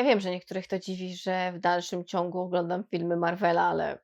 Ja wiem, że niektórych to dziwi, że w dalszym ciągu oglądam filmy Marvela, ale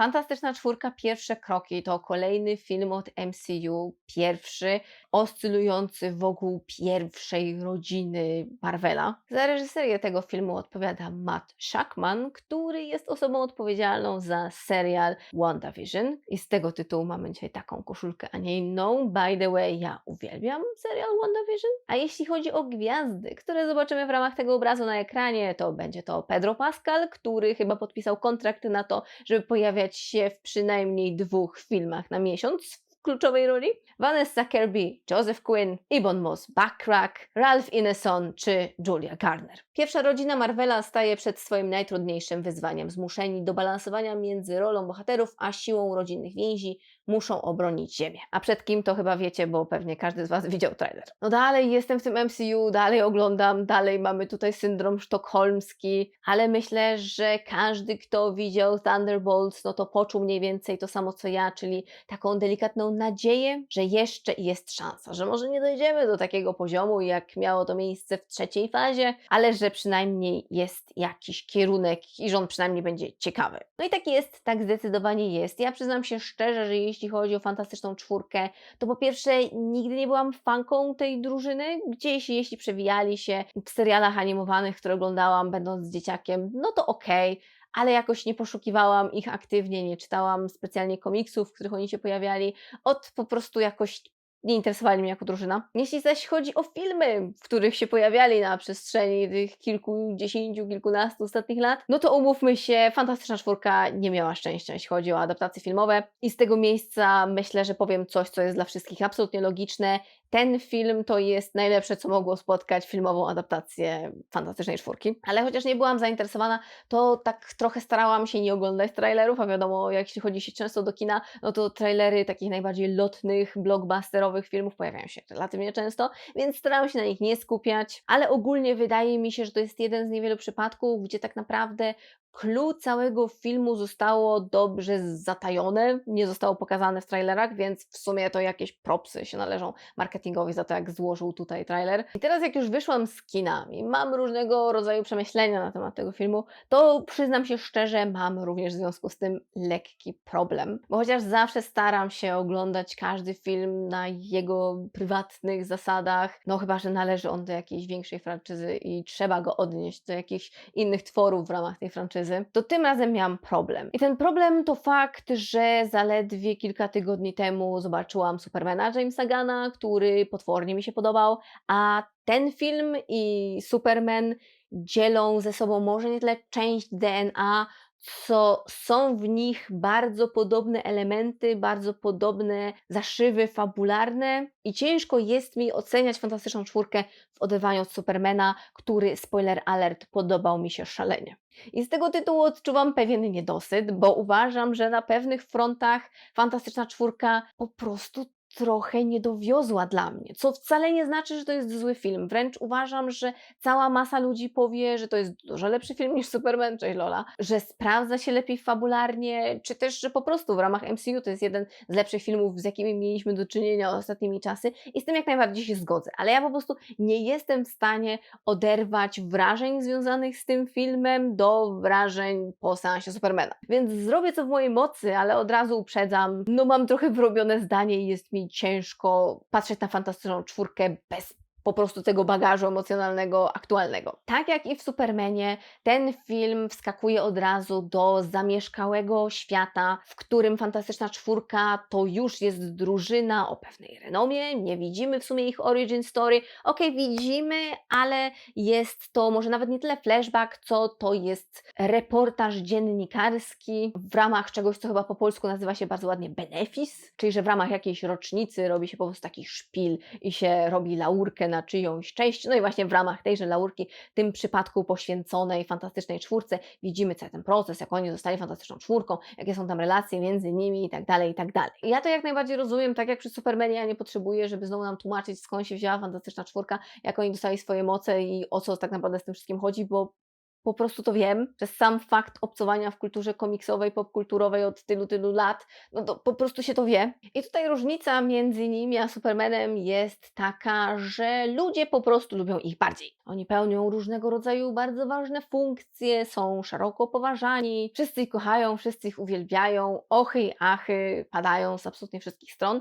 Fantastyczna Czwórka Pierwsze Kroki to kolejny film od MCU, pierwszy oscylujący wokół pierwszej rodziny Marvela. Za reżyserię tego filmu odpowiada Matt Shackman, który jest osobą odpowiedzialną za serial WandaVision i z tego tytułu mamy dzisiaj taką koszulkę, a nie inną. By the way, ja uwielbiam serial WandaVision. A jeśli chodzi o gwiazdy, które zobaczymy w ramach tego obrazu na ekranie, to będzie to Pedro Pascal, który chyba podpisał kontrakt na to, żeby pojawiać się w przynajmniej dwóch filmach na miesiąc w kluczowej roli. Vanessa Kirby, Joseph Quinn, Ibon Moss Backrack, Ralph Ineson czy Julia Garner. Pierwsza rodzina Marvela staje przed swoim najtrudniejszym wyzwaniem. Zmuszeni do balansowania między rolą bohaterów a siłą rodzinnych więzi, muszą obronić Ziemię. A przed kim to chyba wiecie, bo pewnie każdy z Was widział trailer. No dalej jestem w tym MCU, dalej oglądam, dalej mamy tutaj syndrom sztokholmski, ale myślę, że każdy, kto widział Thunderbolts, no to poczuł mniej więcej to samo co ja, czyli taką delikatną nadzieję, że jeszcze jest szansa, że może nie dojdziemy do takiego poziomu, jak miało to miejsce w trzeciej fazie, ale że przynajmniej jest jakiś kierunek i że on przynajmniej będzie ciekawy. No i tak jest, tak zdecydowanie jest. Ja przyznam się szczerze, że jeśli chodzi o fantastyczną czwórkę, to po pierwsze nigdy nie byłam fanką tej drużyny. Gdzieś jeśli przewijali się w serialach animowanych, które oglądałam będąc dzieciakiem, no to okej. Okay ale jakoś nie poszukiwałam ich aktywnie, nie czytałam specjalnie komiksów, w których oni się pojawiali. Od po prostu jakoś nie interesowali mnie jako drużyna. Jeśli zaś chodzi o filmy, w których się pojawiali na przestrzeni tych kilkudziesięciu, kilkunastu ostatnich lat, no to umówmy się, Fantastyczna Czwórka nie miała szczęścia, jeśli chodzi o adaptacje filmowe i z tego miejsca myślę, że powiem coś, co jest dla wszystkich absolutnie logiczne. Ten film to jest najlepsze, co mogło spotkać filmową adaptację Fantastycznej Czwórki. Ale chociaż nie byłam zainteresowana, to tak trochę starałam się nie oglądać trailerów, a wiadomo, jak się chodzi się często do kina, no to trailery takich najbardziej lotnych, blockbusterowych filmów pojawiają się relatywnie często, więc starałam się na nich nie skupiać, ale ogólnie wydaje mi się, że to jest jeden z niewielu przypadków, gdzie tak naprawdę Clue całego filmu zostało dobrze zatajone, nie zostało pokazane w trailerach, więc w sumie to jakieś propsy się należą marketingowi za to, jak złożył tutaj trailer. I teraz, jak już wyszłam z kina i mam różnego rodzaju przemyślenia na temat tego filmu, to przyznam się szczerze, mam również w związku z tym lekki problem. Bo chociaż zawsze staram się oglądać każdy film na jego prywatnych zasadach, no chyba, że należy on do jakiejś większej franczyzy i trzeba go odnieść do jakichś innych tworów w ramach tej franczyzy to tym razem miałam problem. I ten problem to fakt, że zaledwie kilka tygodni temu zobaczyłam Supermana Jamesa Gana, który potwornie mi się podobał, a ten film i Superman dzielą ze sobą może nie tyle część DNA, co są w nich bardzo podobne elementy, bardzo podobne zaszywy fabularne i ciężko jest mi oceniać Fantastyczną Czwórkę w oderwaniu od Supermana, który, spoiler alert, podobał mi się szalenie. I z tego tytułu odczuwam pewien niedosyt, bo uważam, że na pewnych frontach Fantastyczna Czwórka po prostu trochę nie dowiozła dla mnie, co wcale nie znaczy, że to jest zły film. Wręcz uważam, że cała masa ludzi powie, że to jest dużo lepszy film niż Superman, cześć Lola, że sprawdza się lepiej fabularnie, czy też, że po prostu w ramach MCU to jest jeden z lepszych filmów, z jakimi mieliśmy do czynienia ostatnimi czasy i z tym jak najbardziej się zgodzę, ale ja po prostu nie jestem w stanie oderwać wrażeń związanych z tym filmem do wrażeń po seansie Supermana. Więc zrobię co w mojej mocy, ale od razu uprzedzam, no mam trochę wyrobione zdanie i jest mi ciężko patrzeć na fantastyczną czwórkę bez po prostu tego bagażu emocjonalnego aktualnego. Tak jak i w Supermanie, ten film wskakuje od razu do zamieszkałego świata, w którym Fantastyczna Czwórka to już jest drużyna o pewnej renomie, nie widzimy w sumie ich origin story. Ok, widzimy, ale jest to może nawet nie tyle flashback, co to jest reportaż dziennikarski w ramach czegoś, co chyba po polsku nazywa się bardzo ładnie benefis, czyli że w ramach jakiejś rocznicy robi się po prostu taki szpil i się robi laurkę na czyjąś cześć. No i właśnie w ramach tejże laurki, tym przypadku poświęconej fantastycznej czwórce, widzimy cały ten proces, jak oni zostali fantastyczną czwórką, jakie są tam relacje między nimi i tak dalej, i tak dalej. I ja to jak najbardziej rozumiem, tak jak przy Supermanie, ja nie potrzebuję, żeby znowu nam tłumaczyć, skąd się wzięła fantastyczna czwórka, jak oni dostali swoje moce i o co tak naprawdę z tym wszystkim chodzi, bo po prostu to wiem, że sam fakt obcowania w kulturze komiksowej, popkulturowej od tylu, tylu lat, no to po prostu się to wie. I tutaj różnica między nimi a Supermanem jest taka, że ludzie po prostu lubią ich bardziej. Oni pełnią różnego rodzaju bardzo ważne funkcje, są szeroko poważani, wszyscy ich kochają, wszyscy ich uwielbiają, ochy i achy padają z absolutnie wszystkich stron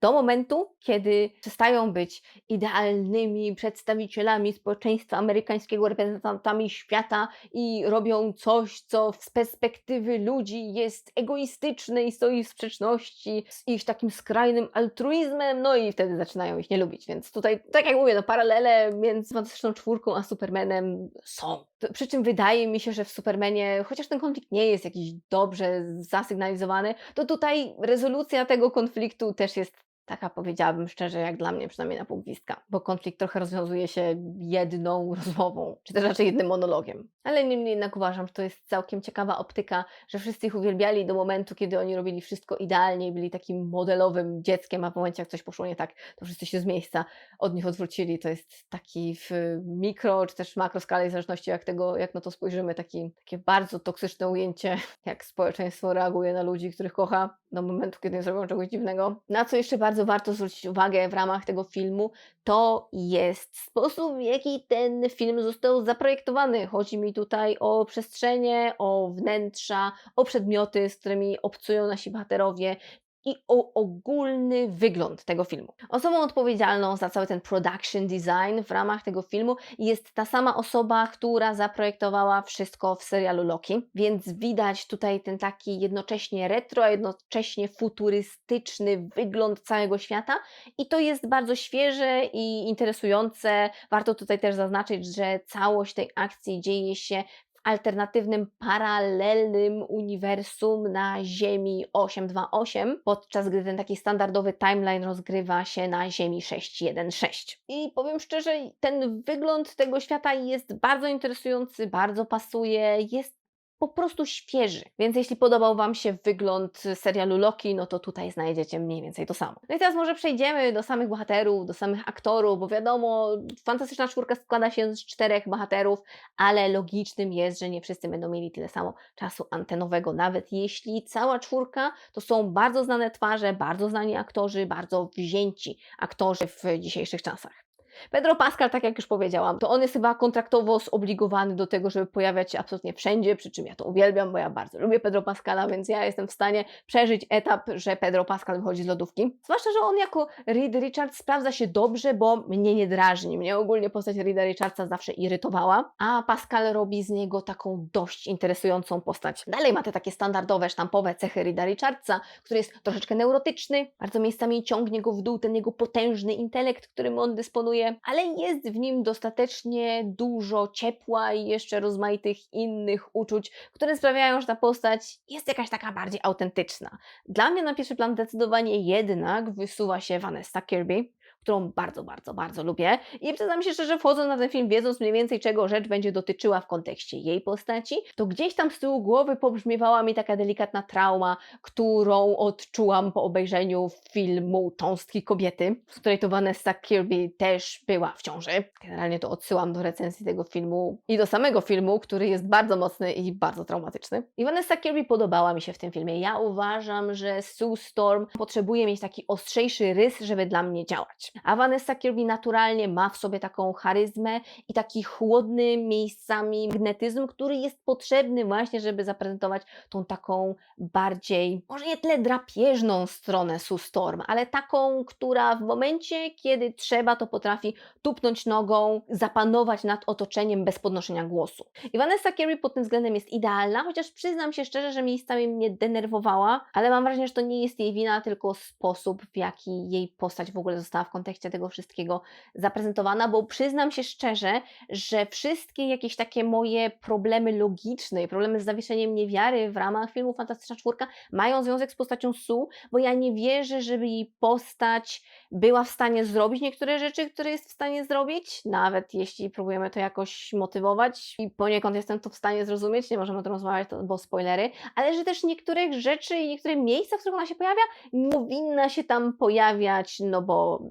do momentu, kiedy przestają być idealnymi przedstawicielami społeczeństwa amerykańskiego, reprezentantami świata i robią coś, co z perspektywy ludzi jest egoistyczne i stoi w sprzeczności z ich takim skrajnym altruizmem, no i wtedy zaczynają ich nie lubić. Więc tutaj, tak jak mówię, no paralele między Fantastyczną Czwórką a Supermanem są. Przy czym wydaje mi się, że w Supermanie, chociaż ten konflikt nie jest jakiś dobrze zasygnalizowany, to tutaj rezolucja tego konfliktu też jest taka, powiedziałabym szczerze, jak dla mnie, przynajmniej na pół gwizdka, bo konflikt trochę rozwiązuje się jedną rozmową, czy też raczej jednym monologiem. Ale niemniej jednak uważam, że to jest całkiem ciekawa optyka, że wszyscy ich uwielbiali do momentu, kiedy oni robili wszystko idealnie i byli takim modelowym dzieckiem, a w momencie, jak coś poszło nie tak, to wszyscy się z miejsca od nich odwrócili. To jest taki w mikro, czy też makro skali, w zależności jak, tego, jak na to spojrzymy, taki, takie bardzo toksyczne ujęcie, jak społeczeństwo reaguje na ludzi, których kocha, do momentu, kiedy zrobią czegoś dziwnego. Na co jeszcze bardzo warto zwrócić uwagę w ramach tego filmu, to jest sposób, w jaki ten film został zaprojektowany. Chodzi mi tutaj o przestrzenie, o wnętrza, o przedmioty, z którymi obcują nasi bohaterowie i o ogólny wygląd tego filmu. Osobą odpowiedzialną za cały ten production design w ramach tego filmu jest ta sama osoba, która zaprojektowała wszystko w serialu Loki, więc widać tutaj ten taki jednocześnie retro, a jednocześnie futurystyczny wygląd całego świata i to jest bardzo świeże i interesujące. Warto tutaj też zaznaczyć, że całość tej akcji dzieje się alternatywnym, paralelnym uniwersum na Ziemi 828, podczas gdy ten taki standardowy timeline rozgrywa się na Ziemi 616. I powiem szczerze, ten wygląd tego świata jest bardzo interesujący, bardzo pasuje, jest po prostu świeży. Więc jeśli podobał Wam się wygląd serialu Loki, no to tutaj znajdziecie mniej więcej to samo. No i teraz może przejdziemy do samych bohaterów, do samych aktorów, bo wiadomo, Fantastyczna Czwórka składa się z czterech bohaterów, ale logicznym jest, że nie wszyscy będą mieli tyle samo czasu antenowego, nawet jeśli cała czwórka to są bardzo znane twarze, bardzo znani aktorzy, bardzo wzięci aktorzy w dzisiejszych czasach. Pedro Pascal, tak jak już powiedziałam, to on jest chyba kontraktowo zobligowany do tego, żeby pojawiać się absolutnie wszędzie, przy czym ja to uwielbiam, bo ja bardzo lubię Pedro Pascala, więc ja jestem w stanie przeżyć etap, że Pedro Pascal wychodzi z lodówki. Zwłaszcza, że on jako Reed Richards sprawdza się dobrze, bo mnie nie drażni. Mnie ogólnie postać Reeda Richardsa zawsze irytowała, a Pascal robi z niego taką dość interesującą postać. Dalej ma te takie standardowe, sztampowe cechy Reeda Richardsa, który jest troszeczkę neurotyczny, bardzo miejscami ciągnie go w dół ten jego potężny intelekt, którym on dysponuje, ale jest w nim dostatecznie dużo ciepła i jeszcze rozmaitych innych uczuć, które sprawiają, że ta postać jest jakaś taka bardziej autentyczna. Dla mnie na pierwszy plan zdecydowanie jednak wysuwa się Vanessa Kirby, którą bardzo, bardzo, bardzo lubię. I przyznam się szczerze, wchodząc na ten film, wiedząc mniej więcej czego rzecz będzie dotyczyła w kontekście jej postaci, to gdzieś tam z tyłu głowy pobrzmiewała mi taka delikatna trauma, którą odczułam po obejrzeniu filmu Tąstki kobiety, z której to Vanessa Kirby też była w ciąży. Generalnie to odsyłam do recenzji tego filmu i do samego filmu, który jest bardzo mocny i bardzo traumatyczny. I Vanessa Kirby podobała mi się w tym filmie. Ja uważam, że Sue Storm potrzebuje mieć taki ostrzejszy rys, żeby dla mnie działać. A Vanessa Kirby naturalnie ma w sobie taką charyzmę i taki chłodny miejscami magnetyzm, który jest potrzebny właśnie, żeby zaprezentować tą taką bardziej, może nie tyle drapieżną stronę Sue Storm, ale taką, która w momencie, kiedy trzeba, to potrafi tupnąć nogą, zapanować nad otoczeniem bez podnoszenia głosu. I Vanessa Kirby pod tym względem jest idealna, chociaż przyznam się szczerze, że miejscami mnie denerwowała, ale mam wrażenie, że to nie jest jej wina, tylko sposób, w jaki jej postać w ogóle została w kontekście tego wszystkiego zaprezentowana, bo przyznam się szczerze, że wszystkie jakieś takie moje problemy logiczne i problemy z zawieszeniem niewiary w ramach filmu Fantastyczna Czwórka mają związek z postacią Sue, bo ja nie wierzę, żeby jej postać była w stanie zrobić niektóre rzeczy, które jest w stanie zrobić, nawet jeśli próbujemy to jakoś motywować i poniekąd jestem to w stanie zrozumieć, nie możemy o tym rozmawiać, bo spoilery, ale że też niektórych rzeczy i niektóre miejsca, w których ona się pojawia, nie powinna się tam pojawiać, no bo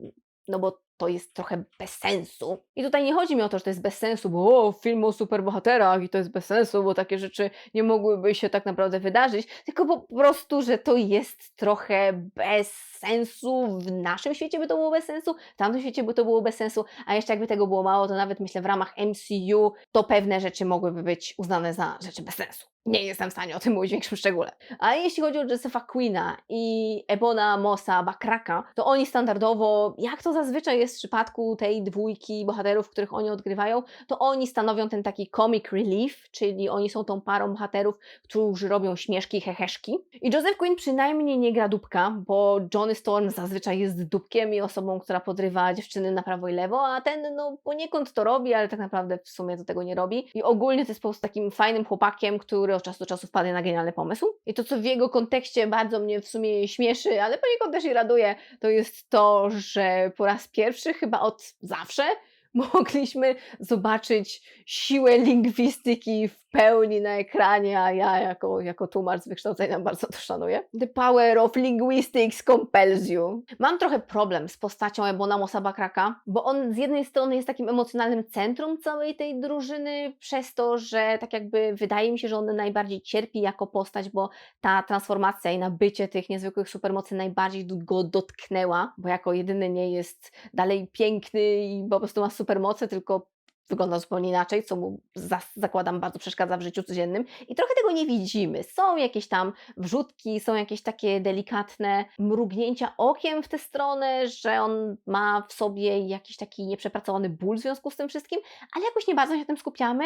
no bo to jest trochę bez sensu. I tutaj nie chodzi mi o to, że to jest bez sensu, bo o, film o superbohaterach i to jest bez sensu, bo takie rzeczy nie mogłyby się tak naprawdę wydarzyć, tylko po prostu, że to jest trochę bez sensu. W naszym świecie by to było bez sensu, w tamtym świecie by to było bez sensu, a jeszcze jakby tego było mało, to nawet myślę w ramach MCU to pewne rzeczy mogłyby być uznane za rzeczy bez sensu. Nie jestem w stanie o tym mówić w większym szczególe. A jeśli chodzi o Josepha Queena i Ebona Mossa Bakraka, to oni standardowo, jak to zazwyczaj jest w przypadku tej dwójki bohaterów, których oni odgrywają, to oni stanowią ten taki comic relief, czyli oni są tą parą bohaterów, którzy robią śmieszki, heheszki. I Joseph Quinn przynajmniej nie gra dupka, bo Johnny Storm zazwyczaj jest dupkiem i osobą, która podrywa dziewczyny na prawo i lewo, a ten no poniekąd to robi, ale tak naprawdę w sumie do tego nie robi. I ogólnie to jest po prostu takim fajnym chłopakiem, który od czasu do czasu wpadnie na genialny pomysł. I to, co w jego kontekście bardzo mnie w sumie śmieszy, ale poniekąd też i raduje, to jest to, że po raz pierwszy, chyba od zawsze, mogliśmy zobaczyć siłę lingwistyki w pełni na ekranie, a ja jako, jako tłumacz z wykształcenia bardzo to szanuję. The power of linguistics compels you. Mam trochę problem z postacią Ebona Mossa Bakraka, bo on z jednej strony jest takim emocjonalnym centrum całej tej drużyny, przez to, że tak jakby wydaje mi się, że on najbardziej cierpi jako postać, bo ta transformacja i nabycie tych niezwykłych supermocy najbardziej go dotknęła, bo jako jedyny nie jest dalej piękny i po prostu ma supermoce, tylko wygląda zupełnie inaczej, co mu za, zakładam bardzo przeszkadza w życiu codziennym i trochę tego nie widzimy. Są jakieś tam wrzutki, są jakieś takie delikatne mrugnięcia okiem w tę stronę, że on ma w sobie jakiś taki nieprzepracowany ból w związku z tym wszystkim, ale jakoś nie bardzo się na tym skupiamy.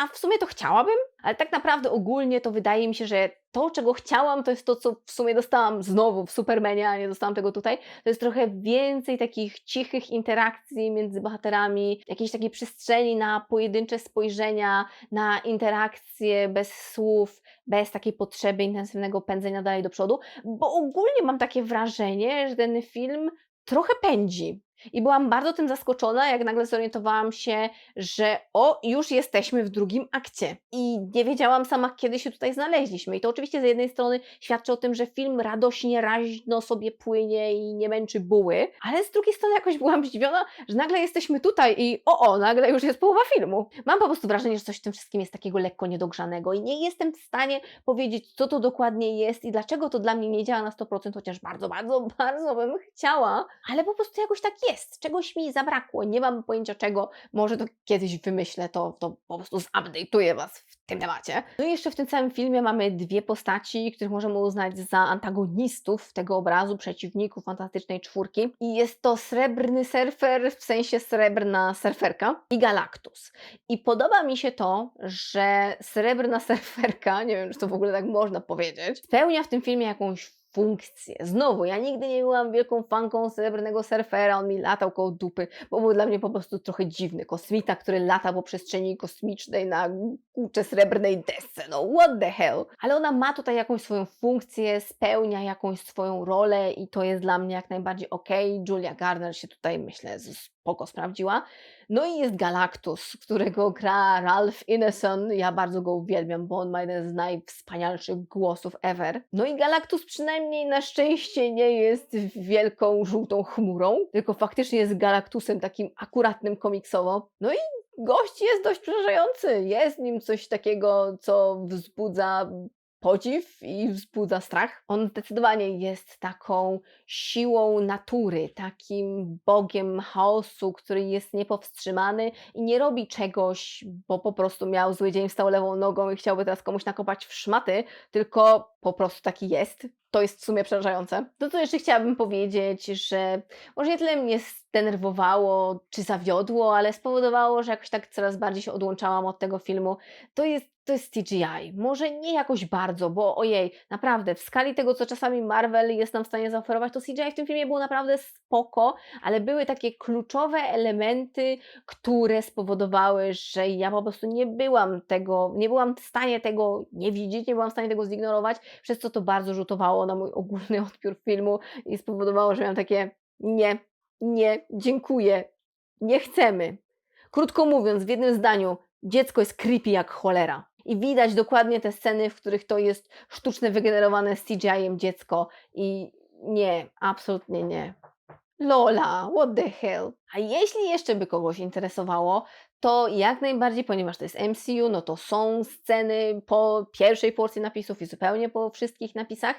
A w sumie to chciałabym, ale tak naprawdę ogólnie to wydaje mi się, że to, czego chciałam, to jest to, co w sumie dostałam znowu w Supermanie, a nie dostałam tego tutaj. To jest trochę więcej takich cichych interakcji między bohaterami, jakiejś takiej przestrzeni na pojedyncze spojrzenia, na interakcje bez słów, bez takiej potrzeby intensywnego pędzenia dalej do przodu, bo ogólnie mam takie wrażenie, że ten film trochę pędzi. I byłam bardzo tym zaskoczona, jak nagle zorientowałam się, że o, już jesteśmy w drugim akcie. I nie wiedziałam sama, kiedy się tutaj znaleźliśmy. I to oczywiście z jednej strony świadczy o tym, że film radośnie, raźno sobie płynie i nie męczy buły, ale z drugiej strony jakoś byłam zdziwiona, że nagle jesteśmy tutaj i o, o, nagle już jest połowa filmu. Mam po prostu wrażenie, że coś w tym wszystkim jest takiego lekko niedogrzanego i nie jestem w stanie powiedzieć, co to dokładnie jest i dlaczego to dla mnie nie działa na 100%, chociaż bardzo, bardzo, bardzo bym chciała, ale po prostu jakoś tak jest. Czegoś mi zabrakło, nie mam pojęcia czego. Może to kiedyś wymyślę, to, to po prostu zupdate'uję Was w tym temacie. No i jeszcze w tym całym filmie mamy dwie postaci, których możemy uznać za antagonistów tego obrazu, przeciwników Fantastycznej Czwórki. I jest to Srebrny Surfer, w sensie Srebrna Surferka i Galactus. I podoba mi się to, że Srebrna Surferka, nie wiem, czy to w ogóle tak można powiedzieć, spełnia w tym filmie jakąś funkcję. Znowu, ja nigdy nie byłam wielką fanką srebrnego surfera, on mi latał koło dupy, bo był dla mnie po prostu trochę dziwny. Kosmita, który lata po przestrzeni kosmicznej na kurczę srebrnej desce, no what the hell. Ale ona ma tutaj jakąś swoją funkcję, spełnia jakąś swoją rolę i to jest dla mnie jak najbardziej. Okay. Julia Garner się tutaj, myślę, spoko sprawdziła. No i jest Galactus, którego gra Ralph Ineson. Ja bardzo go uwielbiam, bo on ma jeden z najwspanialszych głosów ever. No i Galactus przynajmniej na szczęście nie jest wielką, żółtą chmurą, tylko faktycznie jest Galactusem takim akuratnym komiksowo. No i gość jest dość przerażający. Jest nim coś takiego, co wzbudza podziw i wzbudza strach. On zdecydowanie jest taką siłą natury, takim bogiem chaosu, który jest niepowstrzymany i nie robi czegoś, bo po prostu miał zły dzień, wstał lewą nogą i chciałby teraz komuś nakopać w szmaty, tylko po prostu taki jest. To jest w sumie przerażające. To, co jeszcze chciałabym powiedzieć, że może nie tyle mnie zdenerwowało czy zawiodło, ale spowodowało, że jakoś tak coraz bardziej się odłączałam od tego filmu. To jest to jest CGI. Może nie jakoś bardzo, bo ojej, naprawdę, w skali tego, co czasami Marvel jest nam w stanie zaoferować, to CGI w tym filmie było naprawdę spoko, ale były takie kluczowe elementy, które spowodowały, że ja po prostu nie byłam tego, nie byłam w stanie tego nie widzieć, nie byłam w stanie tego zignorować, przez co to bardzo rzutowało na mój ogólny odbiór filmu i spowodowało, że miałam takie nie, nie, dziękuję, nie chcemy. Krótko mówiąc, w jednym zdaniu, dziecko jest creepy jak cholera. I widać dokładnie te sceny, w których to jest sztuczne, wygenerowane CGI-em dziecko. I nie, absolutnie nie. Lola, what the hell? A jeśli jeszcze by kogoś interesowało, to jak najbardziej, ponieważ to jest MCU, no to są sceny po pierwszej porcji napisów i zupełnie po wszystkich napisach.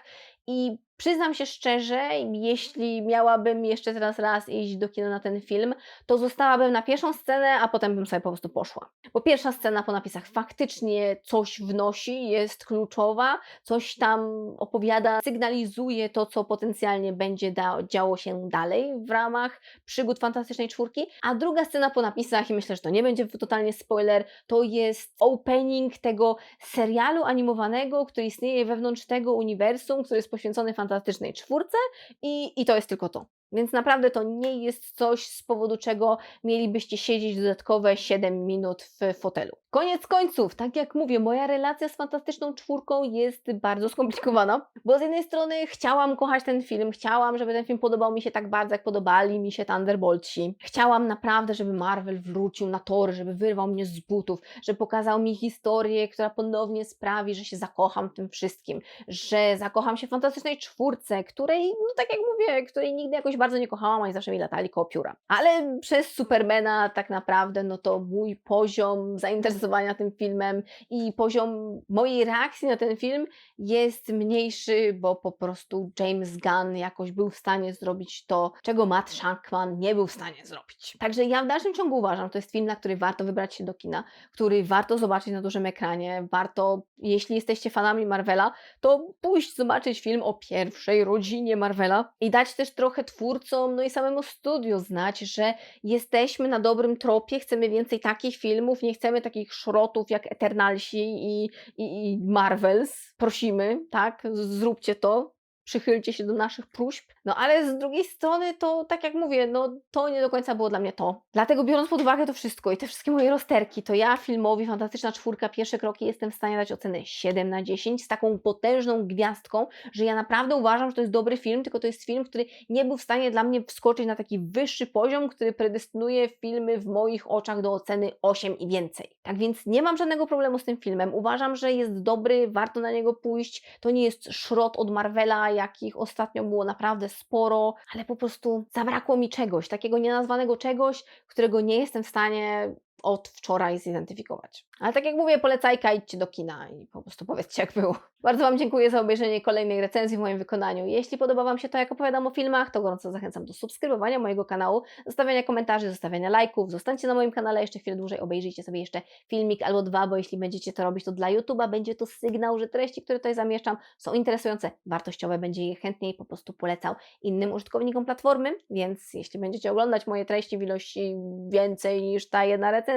I przyznam się szczerze, jeśli miałabym jeszcze teraz raz iść do kina na ten film, to zostałabym na pierwszą scenę, a potem bym sobie po prostu poszła. Bo pierwsza scena po napisach faktycznie coś wnosi, jest kluczowa, coś tam opowiada, sygnalizuje to, co potencjalnie będzie działo się dalej w ramach przygód Fantastycznej Czwórki. A druga scena po napisach, i myślę, że to nie będzie totalnie spoiler, to jest opening tego serialu animowanego, który istnieje wewnątrz tego uniwersum, który jest poświęcony Fantastycznej Czwórce i, i to jest tylko to. Więc naprawdę to nie jest coś, z powodu czego mielibyście siedzieć dodatkowe 7 minut w fotelu. Koniec końców, tak jak mówię, moja relacja z Fantastyczną Czwórką jest bardzo skomplikowana, bo z jednej strony chciałam kochać ten film, chciałam, żeby ten film podobał mi się tak bardzo, jak podobali mi się Thunderboltsi. Chciałam naprawdę, żeby Marvel wrócił na tory, żeby wyrwał mnie z butów, żeby pokazał mi historię, która ponownie sprawi, że się zakocham w tym wszystkim, że zakocham się w Fantastycznej Czwórce, której, no tak jak mówię, której nigdy jakoś bardzo nie kochałam, oni zawsze mi latali koło pióra. Ale przez Supermana tak naprawdę, no to mój poziom zainteresowania tym filmem i poziom mojej reakcji na ten film jest mniejszy, bo po prostu James Gunn jakoś był w stanie zrobić to, czego Matt Shankman nie był w stanie zrobić. Także ja w dalszym ciągu uważam, że to jest film, na który warto wybrać się do kina, który warto zobaczyć na dużym ekranie, warto, jeśli jesteście fanami Marvela, to pójść zobaczyć film o pierwszej rodzinie Marvela i dać też trochę twórcom, no i samemu studiu znać, że jesteśmy na dobrym tropie, chcemy więcej takich filmów, nie chcemy takich szrotów jak Eternalsi i, i, i Marvels. Prosimy, tak, zróbcie to. Przychylcie się do naszych próśb. No ale z drugiej strony to, tak jak mówię, no to nie do końca było dla mnie to. Dlatego biorąc pod uwagę to wszystko i te wszystkie moje rozterki, to ja filmowi Fantastyczna Czwórka, pierwsze kroki jestem w stanie dać ocenę 7 na 10 z taką potężną gwiazdką, że ja naprawdę uważam, że to jest dobry film, tylko to jest film, który nie był w stanie dla mnie wskoczyć na taki wyższy poziom, który predestynuje filmy w moich oczach do oceny 8 i więcej. Tak więc nie mam żadnego problemu z tym filmem. Uważam, że jest dobry, warto na niego pójść. To nie jest szrot od Marvela, jakich ostatnio było naprawdę sporo, ale po prostu zabrakło mi czegoś, takiego nienazwanego czegoś, którego nie jestem w stanie od wczoraj zidentyfikować. Ale tak jak mówię, polecajka, idźcie do kina i po prostu powiedzcie jak było. Bardzo Wam dziękuję za obejrzenie kolejnej recenzji w moim wykonaniu. Jeśli podoba Wam się to, jak opowiadam o filmach, to gorąco zachęcam do subskrybowania mojego kanału, zostawiania komentarzy, zostawiania lajków, zostańcie na moim kanale jeszcze chwilę dłużej, obejrzyjcie sobie jeszcze filmik albo dwa, bo jeśli będziecie to robić, to dla YouTube'a będzie to sygnał, że treści, które tutaj zamieszczam są interesujące, wartościowe, będzie je chętniej po prostu polecał innym użytkownikom platformy, więc jeśli będziecie oglądać moje treści w ilości więcej niż ta jedna recenzja,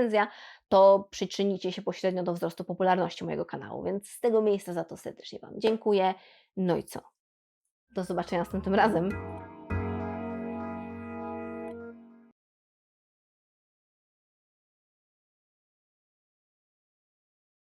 to przyczynicie się pośrednio do wzrostu popularności mojego kanału, więc z tego miejsca za to serdecznie Wam dziękuję. No i co? Do zobaczenia następnym razem.